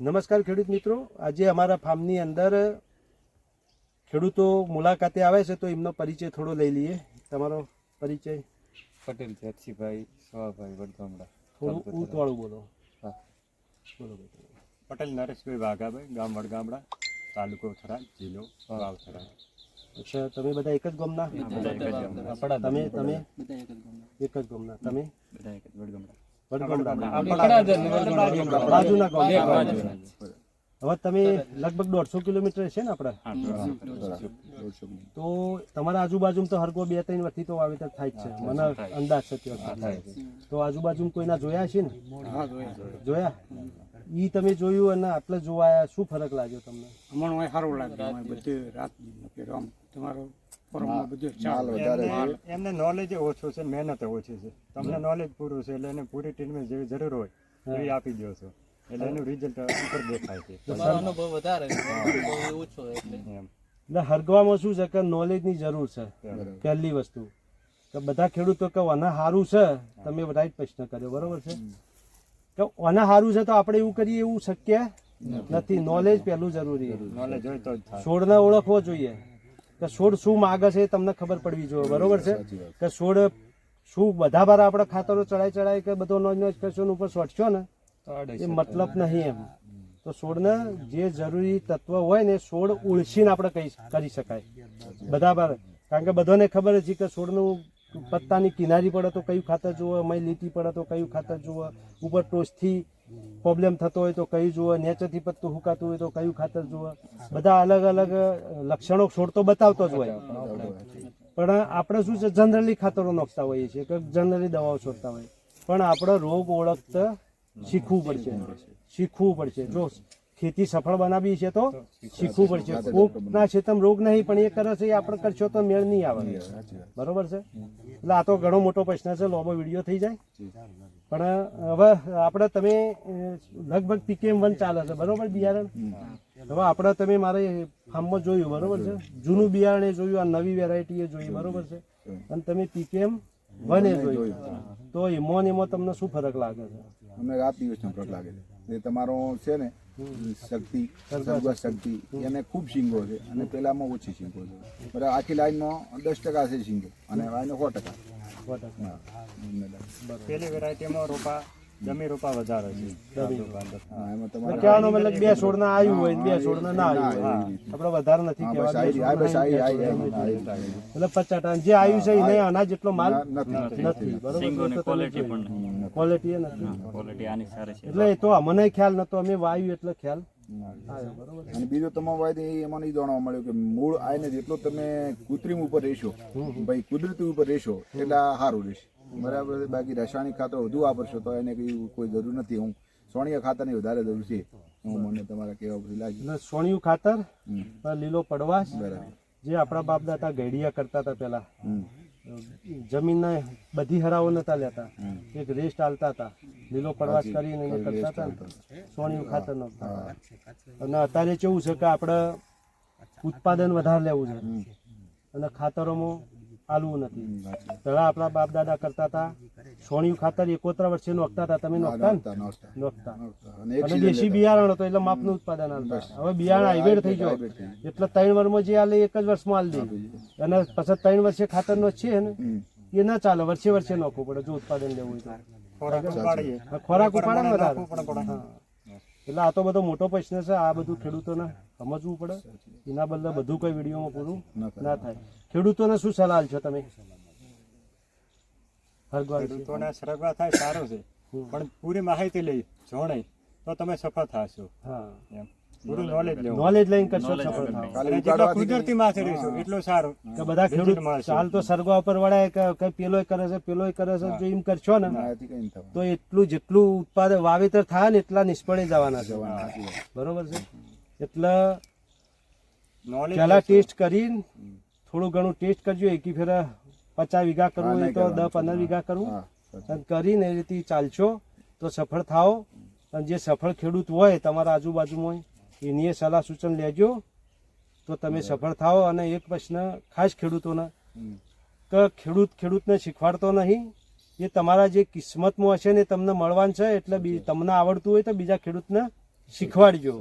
નમસ્કાર ખેડૂત મિત્રો. આજે અમારા ફાર્મની અંદર ખેડૂતો મુલાકાતે આવે છે તો એમનો પરિચય થોડો લઈ લઈએ. તમારો પરિચય? પટેલ જયસિંહભાઈ સવાભાઈ વડગામડા. થોડું ઊંચવાળું બોલો. હા. બોલો પટેલ નરેશભાઈ વાઘાભાઈ ગામ વડગામડા તાલુકો થરા જિલ્લો વાવ થરા અચ્છા તમે બધા એક જ ગામના? તમે તમે? એક જ ગામના. તમે? બધા એક જ વડગામડા. હવે તમે લગભગ દોઢસો કિલોમીટર છે ને આપણે? તો તમારા આજુબાજુ તો હરગો બે ત્રણ વર્ષથી તો વાવેતર થાય જ છે. મને અંદાજ છે ત્યાં તો આજુબાજુ કોઈના જોયા છે ને? જોયા ઈ તમે જોયું અને આટલે જોવાયા શું ફરક લાગ્યો તમને? હમણાં સારું લાગ્યું. બધું રાત તમારો એમને એમને નોલેજ ઓછું છે મહેનત ઓછી છે. તમને નોલેજ પૂરું છે એટલે એને પૂરી ટ્રીટમેન્ટ જેવી જરૂર હોય એવી આપી દો છો. એટલે એનું રિઝલ્ટ ઉપર દેખાય છે. અનુભવ વધારે ઓછો એટલે. એટલે હરગવામાં શું છે? કે નોલેજની જરૂર છે. પહેલી વસ્તુ. કે બધા ખેડૂતો કે આના સારું છે. તમે રાઈટ પ્રશ્ન કર્યો. બરોબર છે? કે આના સારું છે તો આપણે એવું કરીએ એવું શક્ય નથી. નોલેજ પહેલું જરૂરી છે. નોલેજ હોય તો જ થાય. છોડને ઓળખવો જોઈએ. કે છોડ શું માગે છે એ તમને ખબર પડવી જોઈએ બરોબર છે? કે છોડ શું બધા બાર આપણે ખાતરો ચડાઈ ચડાઈ કે બધો નોજ નોજ કરશો ઉપર સોટશો ને? એ મતલબ નહીં એમ. તો છોડને જે જરૂરી તત્વ હોય ને છોડ ઉળસીને આપણે કહી કરી શકાય. બધા બાર. કારણ કે બધાને ખબર છે કે છોડનું પત્તાની કિનારી પડે તો કયું ખાતર જુઓ મય લીટી પડે તો કયું ખાતર જુઓ, ઉપર ટોચથી પ્રોબ્લેમ થતો હોય તો કયું જુઓ, નેચરથી પત્તું હુકાતું હોય તો કયું ખાતર જુઓ. બધા અલગ અલગ લક્ષણો છોડતો બતાવતો જ હોય. પણ આપણે શું છે જનરલી ખાતરો નોખતા હોઈએ છીએ કે જનરલી દવાઓ છોડતા હોય પણ આપણે રોગ ઓળખતા શીખવું પડશે. શીખવું પડશે. જો ખેતી સફળ બનાવી છે તો શીખવું પડશે. કોકના ક્ષેત્રમાં રોગ નહીં પણ એ કરે છે એ આપણે કરશો તો મેળ નહીં આવે. બરોબર છે? એટલે આ તો ઘણો મોટો પ્રશ્ન છે લોબો વીડિયો થઈ જાય. પણ હવે આપણે તમે લગભગ પીકેમ વન ચાલે છે બરોબર બિયારણ? હવે આપણે તમે મારે ફાર્મમાં જોયું બરોબર છે? જૂનું બિયારણ એ જોયું આ નવી વેરાયટી એ જોઈ બરોબર છે? અને તમે પીકેએમ વન એ જોયું. તો એમાં ને એમાં તમને શું ફરક લાગે છે? અમને રાત દિવસનો ફરક લાગે છે. એ તમારો છે ને શક્તિ સરગવા શક્તિ એને ખૂબ શીંગો છે અને પેલામાં ઓછી શીંગો છે. બરાબર આખી લાઈનમાં દસ ટકા છે શીંગો અને આને સો ટકા. પેલી વેરાયટીમાં રોપા જમી રોપા વધારે છે. એટલે કહેવાનો મતલબ બે છોડના આવ્યું હોય બે છોડ ના આવ્યું હોય. વધારે નથી એટલે પચાસ ટકા જે આવ્યું છે એને અનાજ જેટલો માલ નથી બરોબર. ક્વોલિટી એ નથી ક્વોલિટી આની સારી છે. એટલે એ તો અમને ખ્યાલ નતો અમે વાવ્યું એટલે ખ્યાલ. બરોબર અને બીજો તમામ વાત એમાં નહીં જાણવા મળ્યું કે મૂળ આઈને જેટલો તમે કૃત્રિમ ઉપર રહેશો ભાઈ કુદરતી ઉપર રહેશો એટલે સારું રહેશે. બરાબર છે? બાકી રાસાયણિક ખાતર વધુ વાપરશો તો એને કઈ કોઈ જરૂર નથી. હું સોનિયા ખાતરની વધારે જરૂર છે હું મને તમારા કહેવા પછી લાગ્યું સોણિયું ખાતર લીલો પડવાશ બરાબર. જે આપણા બાપ દાદા ગૈડિયા કરતા હતા પેલા જમીનના બધી હરાવો નતા લેતા. એક રેસ્ટ આલતા હતા. લીલો પડવાશ કરીને એને કરતા હતા સોણિયું ખાતર નાખતા અને અત્યારે કેવું છે કે આપણે ઉત્પાદન વધારે લેવું છે. અને ખાતરોમાં આલવું નથી. પેલા આપણા બાપ દાદા કરતા હતા સોણિયું ખાતર એકોતરા વર્ષે નોખતા હતા. તમે નોખતા નોખતા અને દેશી બિયારણ હતો એટલે માપનું ઉત્પાદન આવતા હવે બિયારણ હાઈબ્રિડ થઈ ગયો. એટલે ત્રણ વર્ષમાં જે આલે એક જ વર્ષમાં આલ દે. અને પછી ત્રણ વર્ષે ખાતરનો છે ને? એ ના ચાલે વર્ષે વર્ષે નોખવું પડે જો ઉત્પાદન લેવું હોય ખોરાક ઉપાડીએ. ઉપાડે. એટલે આ તો બધો મોટો પ્રશ્ન છે આ બધું ખેડૂતોને સમજવું પડે. એના બદલે બધું કઈ વિડીયોમાં પૂરું ના થાય. ખેડૂતોને શું સલાહ છો તમે? ખેડૂતોને સરગવા થાય સારો છે. પણ પૂરી માહિતી લઈ જોણે તો તમે સફળ થશો. એમ. પૂરું નોલેજ લેવું. નોલેજ લઈને કરશો સફળ થાવ. જેટલો કુદરતી માથે રહીશું એટલું સારું. કે બધા ખેડૂત હાલ તો સરગવા પર વળાય કે પેલોય કરે છે પેલોય કરે છે જો એમ કરશો ને તો એટલું જેટલું ઉત્પાદન વાવેતર થાય ને એટલા નિષ્ફળે જવાના છે. બરોબર છે? એટલે પહેલા ટેસ્ટ કરીને થોડું ઘણું ટેસ્ટ કરજો એકી ફેર પચાસ વીઘા કરવું હોય તો દસ પંદર વીઘા કરવું. કરીને એ રીતે ચાલશો તો સફળ થાઓ. અને જે સફળ ખેડૂત હોય તમારા આજુબાજુમાં હોય એની સલાહ સૂચન લેજો તો તમે સફળ થાઓ. અને એક પ્રશ્ન ખાસ ખેડૂતોના કે ખેડૂત ખેડૂતને શીખવાડતો નહીં એ તમારા જે કિસ્મતમાં હશે ને તમને મળવાનું છે એટલે તમને આવડતું હોય તો બીજા ખેડૂતને શીખવાડજો.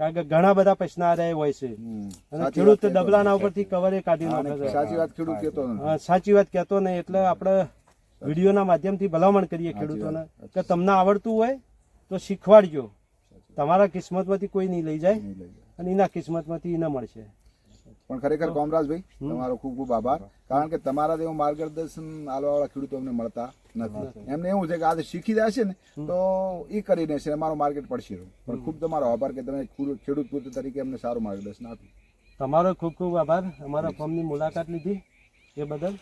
કારણ કે ઘણા બધા પૈસા હોય છે. અને ખેડૂત ડબલાના ઉપરથી કવરે કાઢી નાખે સાચી વાત ખેડૂત નથી સાચી વાત કહેતો ને એટલે આપણે વિડીયોના માધ્યમથી ભલામણ કરીએ ખેડૂતોને કે તમને આવડતું હોય તો શીખવાડજો. તમારા કિસ્મતમાંથી કોઈ નહીં લઈ જાય. અને એના કિસ્મતમાંથી એને મળશે. પણ ખરેખર કોમરાજભાઈ તમારો ખૂબ ખૂબ આભાર. કારણ કે તમારા જેવું માર્ગદર્શન આલવાવાળા ખેડૂતો અમને મળતા નથી. એમને એવું છે કે આજે શીખી જાય છે ને તો એ કરીને છે અમારો માર્કેટ પડશે. પણ ખૂબ તમારો આભાર કે તમે ખેડૂત પુત્ર તરીકે અમને સારું માર્ગદર્શન આપ્યું. તમારો ખૂબ ખૂબ આભાર. અમારા ફોર્મની મુલાકાત લીધી એ બદલ.